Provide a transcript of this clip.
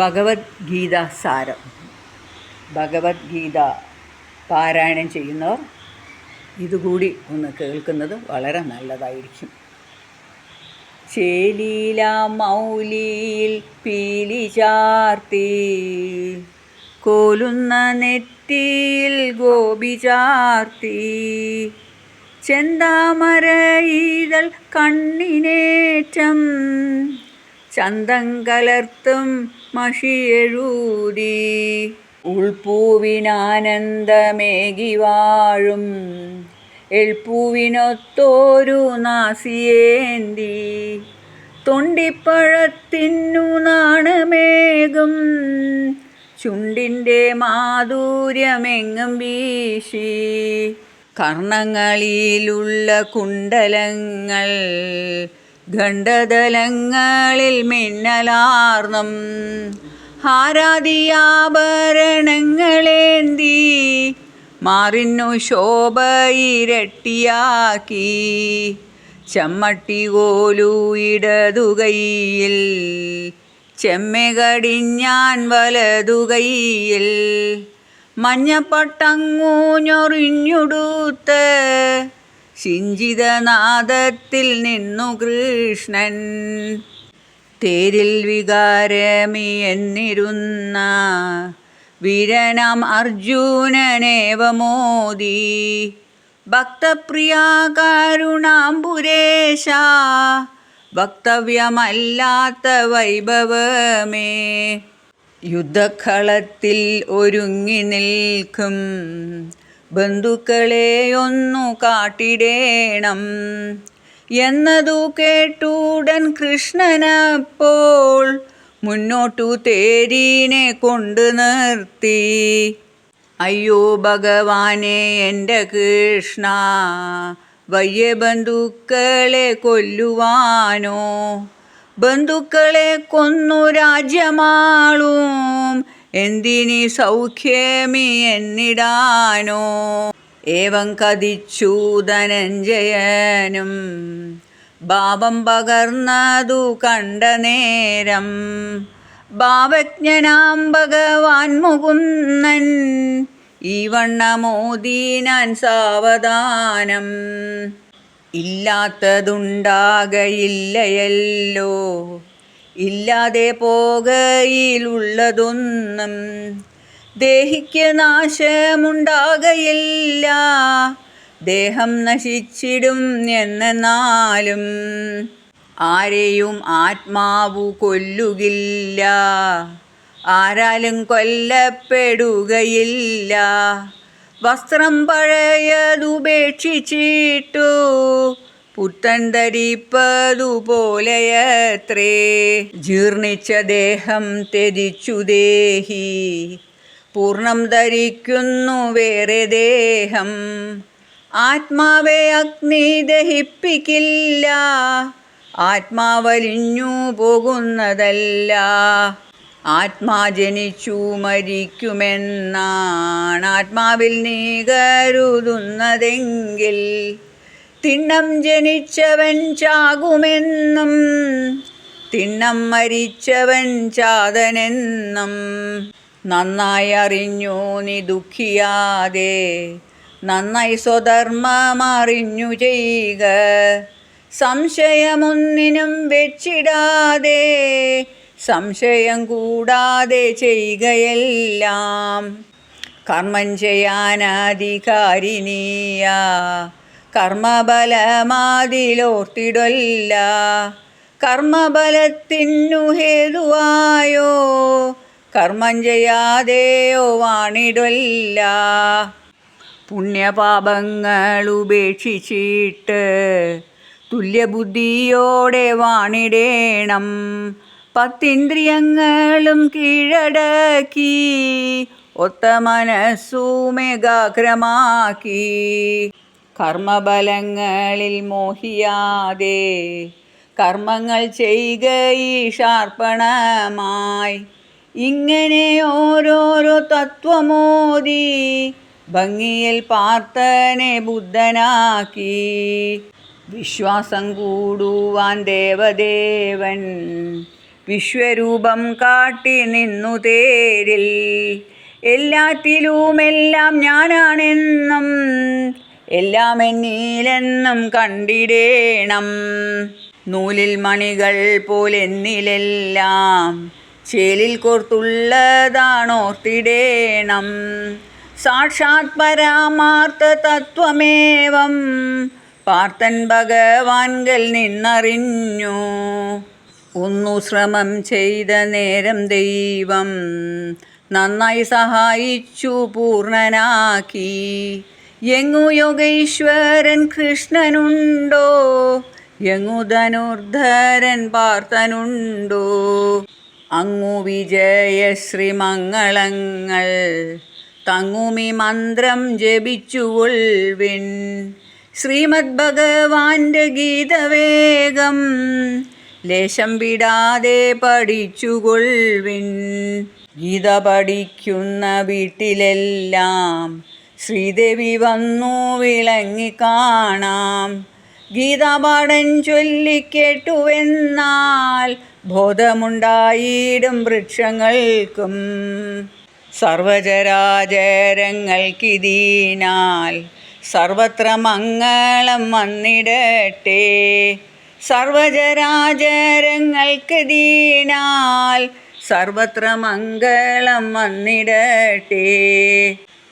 ഭഗവത്ഗീത സാരം. ഭഗവത്ഗീത പാരായണം ചെയ്യുന്നവർ ഇതുകൂടി ഒന്ന് കേൾക്കുന്നത് വളരെ നല്ലതായിരിക്കും. ചേലീല മൗലിയിൽ പീലി ചാർത്തി കോലുന്ന നെറ്റിയിൽ ഗോപി ചാർത്തി ചെന്താമര ഈതൽ കണ്ണിനേറ്റം ചന്തം കലർത്തും മഷിയെഴുതി ഉൾപ്പൂവിനാനന്ദമേകി വാഴും. എൾപ്പൂവിനൊത്തോരു നാസിയേന്തി. തൊണ്ടിപ്പഴത്തിനു നാണമേകും. ചുണ്ടിന്റെ മാധുര്യമെങ്ങും വീശി. കർണങ്ങളിലുള്ള കുണ്ടലങ്ങൾ ഖണ്ഡതലങ്ങളിൽ മിന്നലാർന്നും ഹാരാദിയാഭരണങ്ങളേന്തി മാറിന്നു ശോഭ ഇരട്ടിയാക്കി. ചമ്മട്ടി കോലു ഇടതുകയിൽ ചെമ്മകടിഞ്ഞാൻ വലതുകയിൽ. മഞ്ഞപ്പട്ടങ്ങൂ ഞൊറിഞ്ഞുടുത്ത് ശിഞ്ചിതനാദത്തിൽ നിന്നു കൃഷ്ണൻ. തേരിൽ വികാരമി എന്നിരുന്ന വീരനാം അർജുനനേവമോദി. ഭക്തപ്രിയ കരുണാംബുരേശ വക്തവ്യമല്ലാത്ത വൈഭവമേ. യുദ്ധക്കളത്തിൽ ഒരുങ്ങി നിൽക്കും ബന്ധുക്കളെയൊന്നു കാട്ടിടേണം. എന്നതു കേട്ടൂടൻ കൃഷ്ണനപ്പോൾ മുന്നോട്ടു തേരീനെ കൊണ്ടു നിർത്തി. അയ്യോ ഭഗവാനെ എന്റെ കൃഷ്ണ വയ്യ ബന്ധുക്കളെ കൊല്ലുവാനോ? ബന്ധുക്കളെ കൊന്നു രാജ്യമാളും എന്തിനി സൗഖ്യമി എന്നിടാനോ? ഏവം കതിച്ചു ധനഞ്ജയനും ഭാവം പകർന്നതു കണ്ട നേരം. ഭാവജ്ഞനാം ഭഗവാൻ മുകുന്ദൻ ഈ വണ്ണമോദീനാൻ സാവധാനം. ഇല്ലാത്തതുണ്ടാകയില്ലയല്ലോ. ഇല്ലാതെ പോകയിലുള്ളതൊന്നും ദേഹിക്ക് നാശമുണ്ടാകയില്ല. ദേഹം നശിച്ചിടും എന്നാലും ആരെയും ആത്മാവു കൊല്ലുകില്ല. ആരാലും കൊല്ലപ്പെടുകയില്ല. വസ്ത്രം പഴയതുപേക്ഷിച്ചിട്ടു പുത്തൻ ധരിപ്പതുപോലെയത്രേ ജീർണിച്ച ദേഹം ത്യജിച്ചു ദേഹി. പൂർണം ധരിക്കുന്നു വേറെ ദേഹം. ആത്മാവെ അഗ്നി ദഹിപ്പിക്കില്ല. ആത്മാവലിഞ്ഞു പോകുന്നതല്ല. ആത്മാ ജനിച്ചു മരിക്കുമെന്നാണ്. ആത്മാവിൽ നീ കരുതുന്നതെങ്കിൽ തിണ്ണം ജനിച്ചവൻ ചാകുമെന്നും തിണ്ണം മരിച്ചവൻ ചാതനെന്നും. നന്നായി അറിഞ്ഞു നീ ദുഃഖിയാതെ. നന്നായി സ്വധർമ്മമറിഞ്ഞു ചെയ്യുക സംശയമൊന്നിനും വെച്ചിടാതെ. സംശയം കൂടാതെ ചെയ്യുകയെല്ലാം. കർമ്മം ചെയ്യാനധികാരിനീയ. കർമ്മബലമാതിലോർത്തിടല്ല. കർമ്മബലത്തിനു ഹേതുവായോ കർമ്മം ചെയ്യാതെയോ വാണിടൊല്ല. പുണ്യപാപങ്ങൾ ഉപേക്ഷിച്ചിട്ട് തുല്യബുദ്ധിയോടെ വാണിടേണം. പത്തിന്ദ്രിയങ്ങളും കീഴടക്കി ഒത്ത മനസ്സുമേകാഗ്രമാക്കി കർമ്മബലങ്ങളിൽ മോഹിയാതെ കർമ്മങ്ങൾ ചെയ്യുക ഈശാർപ്പണമായി ഇങ്ങനെ ഓരോരോ തത്വമോദി ഭംഗിയിൽ പാർത്തനെ ബുദ്ധനാക്കി. വിശ്വാസം കൂടുവാൻ ദേവദേവൻ വിശ്വരൂപം കാട്ടി നിന്നു തേരിൽ. എല്ലാറ്റിലുമെല്ലാം ഞാനാണെന്നും എല്ലാം എന്നിലെന്നും കണ്ടിടേണം. നൂലിൽ മണികൾ പോലെന്നിലെല്ലാം ചേലിൽ കോർത്തുള്ളതാണോർത്തിടേണം. സാക്ഷാത് പരാമാർത്ഥ തത്വമേവം പാർത്തൻ ഭഗവാൻകൽ നിന്നറിഞ്ഞു. ഒന്നു ശ്രമം ചെയ്ത നേരം ദൈവം നന്നായി സഹായിച്ചു പൂർണനാക്കി എങ്ങു യോഗേശ്വരൻ കൃഷ്ണനുണ്ടോ? എങ്ങു ധനുർധരൻ പാർത്തനുണ്ടോ അങ്ങു വിജയശ്രീമംഗളങ്ങൾ തങ്ങുമി മന്ത്രം ജപിച്ചു ഉൾവിൻ ശ്രീമദ് ഭഗവാന്റെ ഗീതവേഗം ലേശം വിടാതെ പഠിച്ചുകൊൾവിൻ. ഗീത പഠിക്കുന്ന വീട്ടിലെല്ലാം ശ്രീദേവി വന്നു വിളങ്ങി കാണാം. ഗീതാപാഠൻ ചൊല്ലിക്കേട്ടുവെന്നാൽ ബോധമുണ്ടായിടും വൃക്ഷങ്ങൾക്കും. സർവചരാചരങ്ങൾക്കിതീനാൽ സർവത്ര മംഗളം വന്നിടട്ടെ. സർവചരാചരങ്ങൾക്കിതീനാൽ സർവത്ര മംഗളം വന്നിടട്ടെ.